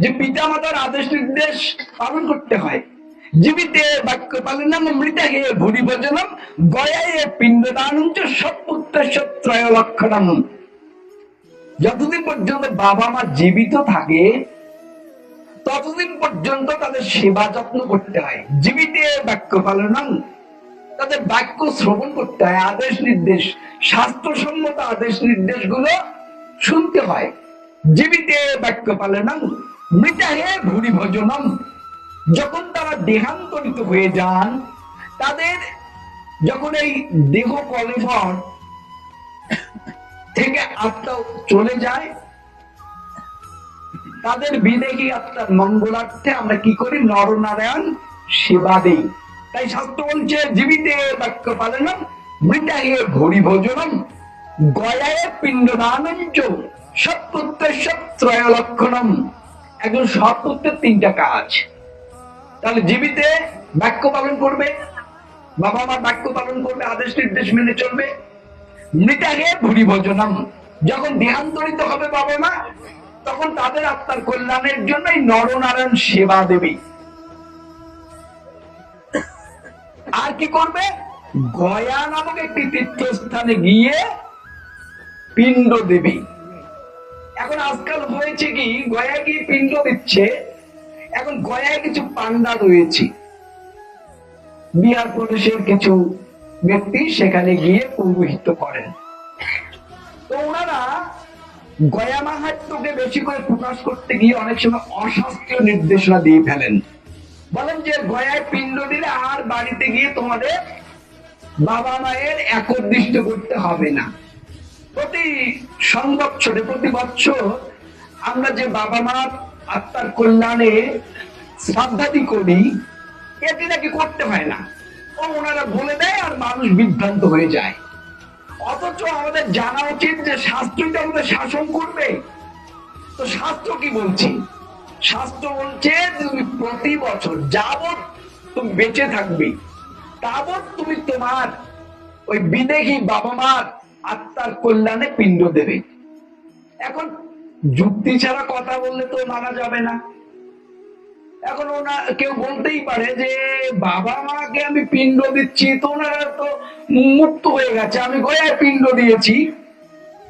যে পিতা মাতার আদেশ নির্দেশ পালন করতে হয়। জীবিতে বাক্য পালনম, মৃতাহে ভূরি ভোজনম গয়ায় পিণ্ডদানঞ্চ সৎপুত্র ত্রয় লক্ষণম। যতদিন পর্যন্ত বাবা মা জীবিত থাকে, ততদিন পর্যন্ত তাদের সেবা যত্ন করতে হয়। জীবিতে বাক্য পালনম, তাদের বাক্য শ্রবণ করতে হয়। আদেশ নির্দেশ, স্বাস্থ্যসম্মত আদেশ নির্দেশগুলো শুনতে হয়। জীবিতে বাক্য পালনম মৃতাহে ভূরি ভোজনম। যখন তারা দেহান্তরিত হয়ে যান, তাদের যখন এই দেহ থেকে আত্মা চলে যায়, তাদের বিদেহী আত্মার মঙ্গলার্থে আমরা কি করি? নরনারায়ণ সেবা দেই। তাই শাস্ত্র বলছে, জীবিতে বাক্য পালনম মৃতাহে ভরি ভোজনম, গয়ায় পিণ্ডদানঞ্চ সৎপুত্রের ত্রয় লক্ষণম একজন সৎপুত্রের তিনটা কাজ। তাহলে জীবিতে বাক্য পালন করবে, বাবা মা বাক্য পালন করবে, আদেশ নির্দেশ মেনে চলবে। মৃতাগে ভুরি ভোজনম যখন দেহান্তরিত হবে বাবা মা, তখন তাদের আত্মার কল্যাণের জন্য এই নরনারায়ণ সেবা দেবে। আর কি করবে? গয়া নামক একটি তীর্থস্থানে গিয়ে পিণ্ড দেবে। এখন আজকাল হয়েছে কি গয়া গিয়ে পিণ্ড দিচ্ছে, এখন গয়ায় কিছু পান্ডা রয়েছে। বিহার প্রদেশের কিছু ব্যক্তি সেখানে গিয়ে পৌরোহিত্য করেন। তো ওনারা গয়া মাহাত্মকে বেশি করে প্রকাশ করতে গিয়ে অনেক সময় অশাস্ত্রীয় নির্দেশনা দিয়ে ফেলেন। বলেন যে গয়ায় পিণ্ড দিলে আর বাড়িতে গিয়ে তোমাদের বাবা মায়ের একদৃষ্ট করতে হবে না। প্রতি সংবৎসরে প্রতি বছর আমরা যে বাবা মার আত্মার কল্যাণে শ্রদ্ধাদি করি, এটি নাকি করতে হয় না। ও ওনারা বলে দেয় আর মানুষ বিভ্রান্ত হয়ে যায়। অথচ আমাদের জানা উচিত যে শাস্ত্রই আমাদের শাসন করবে। তো শাস্ত্র কি বলছি? শাস্ত্র বলছে, তুমি প্রতি বছর যাবৎ তুমি বেঁচে থাকবে, তাবৎ তুমি তোমার ওই বিদেহী বাবা মার আত্মার কল্যাণে পিণ্ড দেবে। এখন যুক্তি ছাড়া কথা বললে তো মানা যাবে না। এখন ওনা কেউ বলতেই পারে যে, বাবা মাকে আমি পিণ্ড দিচ্ছি তো ওনারা তো মুক্ত হয়ে গেছে, আমি গয়ায় পিণ্ড দিয়েছি।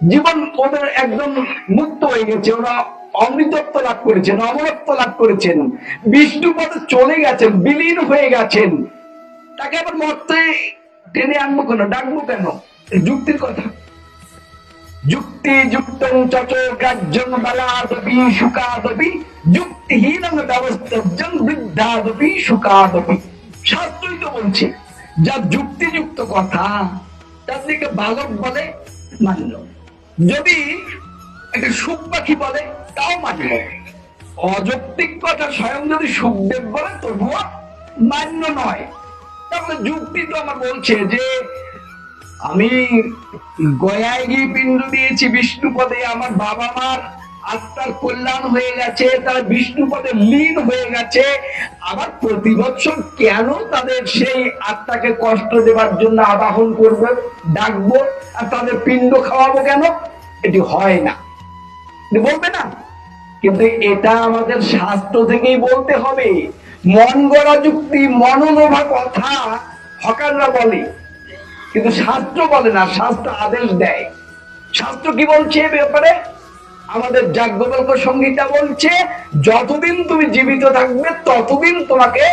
জীবন ওদের একদম মুক্ত হয়ে গেছে, ওরা অমৃতত্ব লাভ করেছেন, অমরত্ব লাভ করেছেন। বিষ্ণু পথে চলে গেছেন, বিলীন হয়ে গেছেন। তাকে আবার মরতে টেনে আনব কেন? ডাকবো কেন? যুক্তির কথা। যুক্তি যুক্তং তো বলছে, যা যুক্তিযুক্ত কথা, তার দিকে বালক বলে যদি একটা সুখ পাখি বলে, তাও অযৌক্তিক কথা স্বয়ং যদি সুখদেব বলে, তবুও মান্য নয়। তাহলে যুক্তি তো আমার বলছে যে আমি গয়ায় গিয়ে পিণ্ড দিয়েছি বিষ্ণু পদে আমার বাবা মার আত্মার কল্যাণ হয়ে গেছে, তারা বিষ্ণু পদে লীন হয়ে গেছে। আবার প্রতি বছর কেন তাদের সেই আত্মাকে কষ্ট দেবার জন্য আবাহন করব, ডাকবো, আর তাদের পিণ্ড খাওয়াবো কেন? এটি হয় না। বলবে না। কিন্তু এটা আমাদের শাস্ত্র থেকেই বলতে হবে। মন গড়া যুক্তি মনোলোভা কথা হকাররা বলে। কিন্তু শাস্ত্র বলে না, শাস্ত্র আদেশ দেয়। শাস্ত্র কি বলছে এ ব্যাপারে? আমাদের যাজ্ঞবল্ক সঙ্গীতা বলছে, যতদিন তুমি জীবিত থাকবে, ততদিন তোমাকে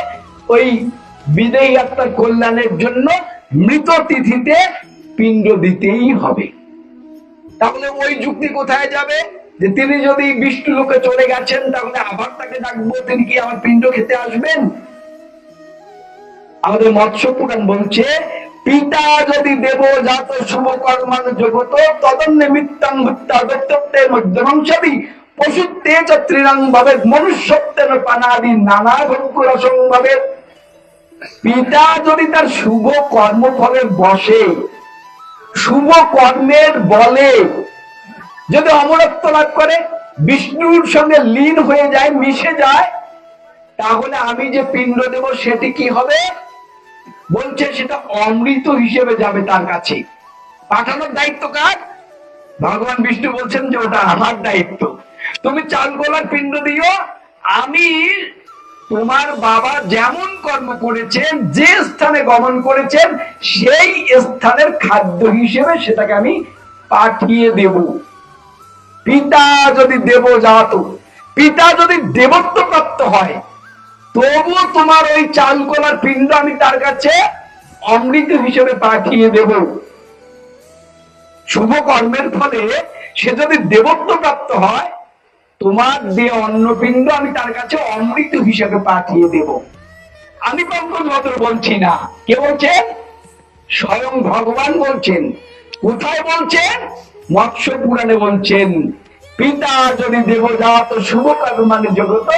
ওই বিদেহী আত্মার কল্যাণের জন্য মৃত তিথিতে পিণ্ড দিতেই হবে। তাহলে ওই যুক্তি কোথায় যাবে? যে তিনি যদি বিষ্ণু লোকে চলে গেছেন, তাহলে আবার তাকে ডাকবো, তিনি কি আমার পিণ্ড খেতে আসবেন? আমাদের মৎস্য পুরাণ বলছে পিতা যদি দেব জাত শুভ কর্মান জগত তদন্য মিত্তাং ভুত্তা দত্তের মধ্যবংশাদি পশুত্তে চত্রিরাং ভাবে মনুষ্যত্বের পানাদি, নানা ভঙ্কুর ভাবে পিতা যদি তার শুভ কর্মফলে বসে শুভ কর্মের বলে, যদি অমরত্ব লাভ করে, বিষ্ণুর সঙ্গে লীন হয়ে যায়, মিশে যায়, তাহলে আমি যে পিণ্ড দেব সেটি কি হবে? বলছে সেটা অমৃত হিসেবে যাবে তার কাছে। পাঠানোর দায়িত্ব কার? ভগবান বিষ্ণু বলছেন যে ওটা আমার দায়িত্ব। তুমি চাল গোলার পিণ্ড দিও, আমি তোমার বাবা যেমন কর্ম করেছেন, যে স্থানে গমন করেছেন, সেই স্থানের খাদ্য হিসেবে সেটাকে আমি পাঠিয়ে দেব। পিতা যদি দেব জাত পিতা যদি দেবত্ব প্রাপ্ত হয় তবু তোমার ওই চাল কলার পিণ্ড আমি তার কাছে অমৃত হিসেবে পাঠিয়ে দেব। শুভ কর্মের ফলে সে যদি দেবত্ব প্রাপ্ত হয়, তোমার দিয়ে অন্নপিণ্ড আমি তার কাছে অমৃত হিসেবে পাঠিয়ে দেব। আমি ভদ্র বলছি না। কে বলছেন? স্বয়ং ভগবান বলছেন। কোথায় বলছেন? মৎস্য পুরাণে বলছেন, পিতা যদি দেবজাত শুভ কর্মানে জগত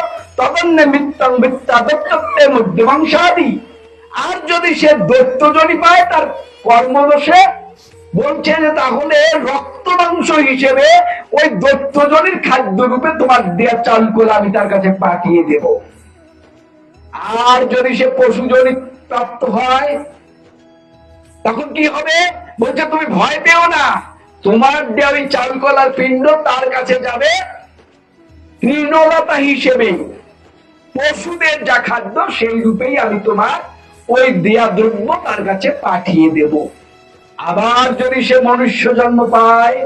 আর যদি সে দৈত্যজনী পায়, তার কর্মদোষে বলছে যে তাহলে হিসেবে ওই খাদ্য রূপে তোমার চাল করে আমি তার কাছে পাঠিয়ে দেব। আর যদি সে প্রাপ্ত হয়, তখন কি হবে? বলছে, তুমি ভয় পেও না। তোমার দেওয়া ওই পিণ্ড তার কাছে যাবে তৃণলতা হিসেবে। পশুদের যা খাদ্য, সেই রূপেই আমি তোমার ওই দেয়া দ্রব্য তার কাছে পাঠিয়ে দেব। আবার যদি সে মনুষ্য জন্ম পায়,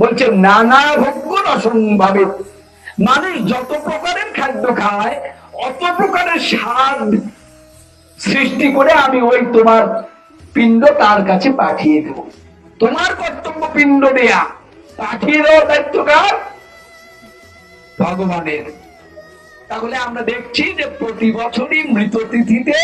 বলছে, নানা ভোগ্য রসম্ভাবে মানুষ যত প্রকারের খাদ্য খায়, অত প্রকারের স্বাদ সৃষ্টি করে আমি ওই তোমার পিণ্ড তার কাছে পাঠিয়ে দেব। তোমার কর্তব্য পিণ্ড দেয়া। পাঠিয়ে দেওয়া দায়িত্ব কার? ভগবানের। তাহলে আমরা দেখছি যে প্রতি বছরই মৃত তিথিতে